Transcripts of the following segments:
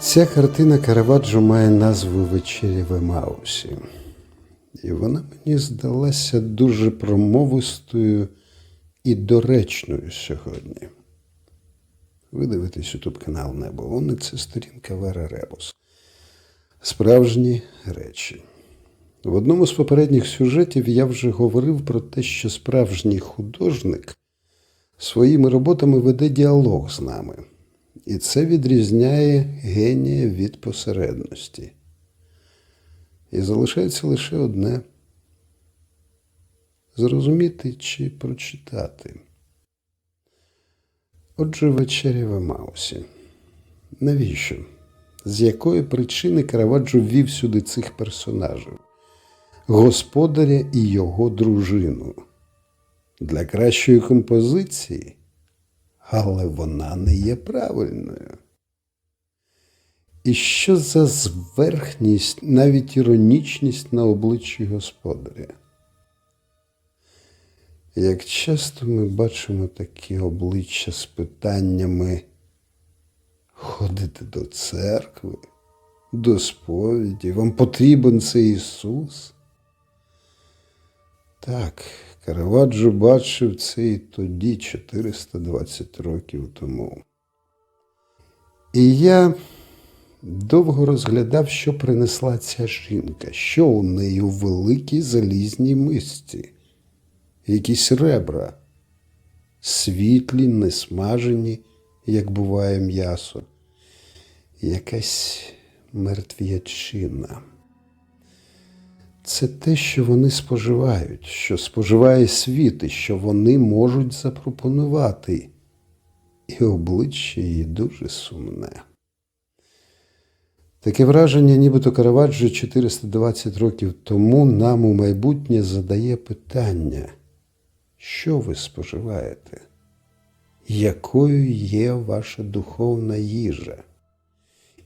Ця картина Караваджо має назву Вечері в Емаусі. І вона мені здалася дуже промовистою і доречною сьогодні. Ви дивитесь ютуб канал Небо. Вони це сторінка Вера Ребус. Справжні речі. В одному з попередніх сюжетів я вже говорив про те, що справжній художник своїми роботами веде діалог з нами. І це відрізняє генія від посередності. І залишається лише одне зрозуміти чи прочитати. Отже, вечеря в Емаусі. Навіщо? З якої причини Караваджо ввів сюди цих персонажів? Господаря і його дружину. Для кращої композиції, але вона не є правильною. І що за зверхність, навіть іронічність на обличчі господаря? Як часто ми бачимо такі обличчя з питаннями ходити до церкви, до сповіді, вам потрібен цей Ісус? Так, Караваджо бачив це і тоді, 420 років тому. І я довго розглядав, що принесла ця жінка, що у неї у великій залізній мисці, якісь ребра, світлі, несмажені, як буває м'ясо, якась мертв'ячина. Це те, що вони споживають, що споживає світ, і що вони можуть запропонувати. І обличчя її дуже сумне. Таке враження, нібито Караваджо 420 років тому нам у майбутнє задає питання, що ви споживаєте? Якою є ваша духовна їжа?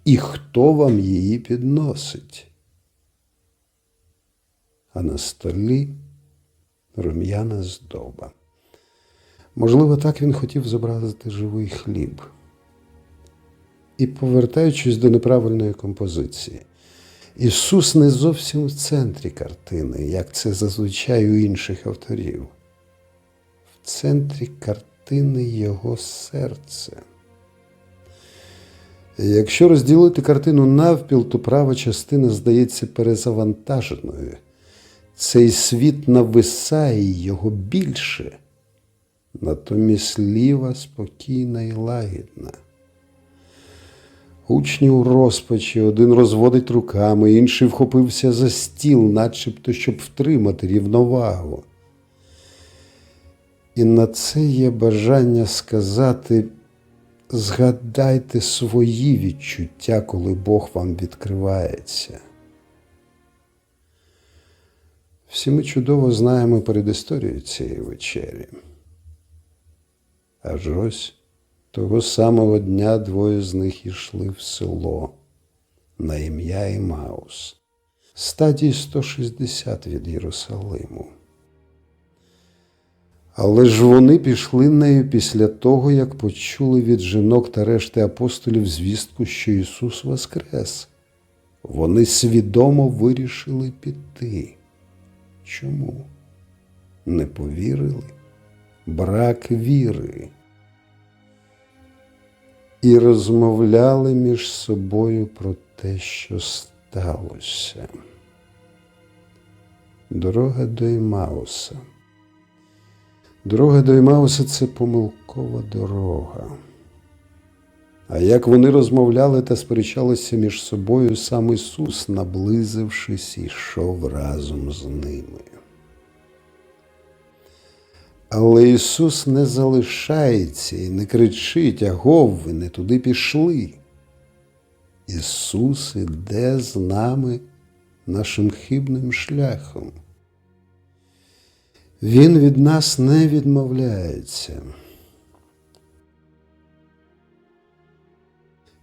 І хто вам її підносить? А на столі рум'яна здоба. Можливо, так він хотів зобразити живий хліб. І повертаючись до неправильної композиції, Ісус не зовсім в центрі картини, як це зазвичай у інших авторів. В центрі картини Його серце. Якщо розділити картину навпіл, то права частина здається перезавантаженою. Цей світ нависає його більше, натомість ліва спокійна і лагідна. Учні у розпачі, один розводить руками, інший вхопився за стіл, начебто, щоб втримати рівновагу. І на це є бажання сказати згадайте свої відчуття, коли Бог вам відкривається. Всі ми чудово знаємо передісторію цієї вечері. Аж ось того самого дня двоє з них йшли в село на ім'я Імаус, стадії 160 від Єрусалиму. Але ж вони пішли нею після того, як почули від жінок та решти апостолів звістку, що Ісус Воскрес. Вони свідомо вирішили піти. Чому? Не повірили? Брак віри. І розмовляли між собою про те, що сталося. Дорога до Імауса. Дорога до Імауса це помилкова дорога. А як вони розмовляли та сперечалися між собою, сам Ісус, наблизившись, йшов разом з ними. Але Ісус не залишається і не кричить, агов, ви не туди пішли. Ісус іде з нами нашим хибним шляхом. Він від нас не відмовляється.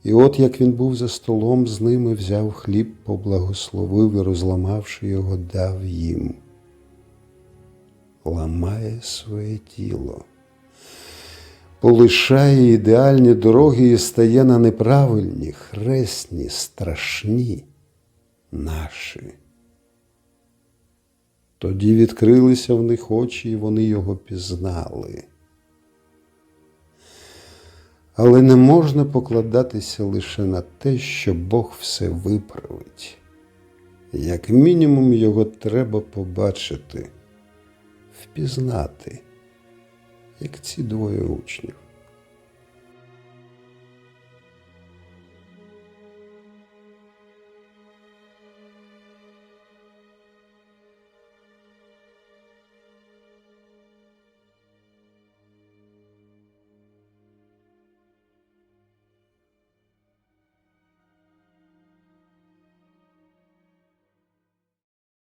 І от як він був за столом з ними, взяв хліб, поблагословив і, розламавши його, дав їм. Ламає своє тіло. полишає ідеальні дороги і стає на неправильні, хресні, страшні наші. Тоді відкрилися в них очі, і вони його пізнали. Але не можна покладатися лише на те, що Бог все виправить. Як мінімум його треба побачити, впізнати, як ці двоє учнів.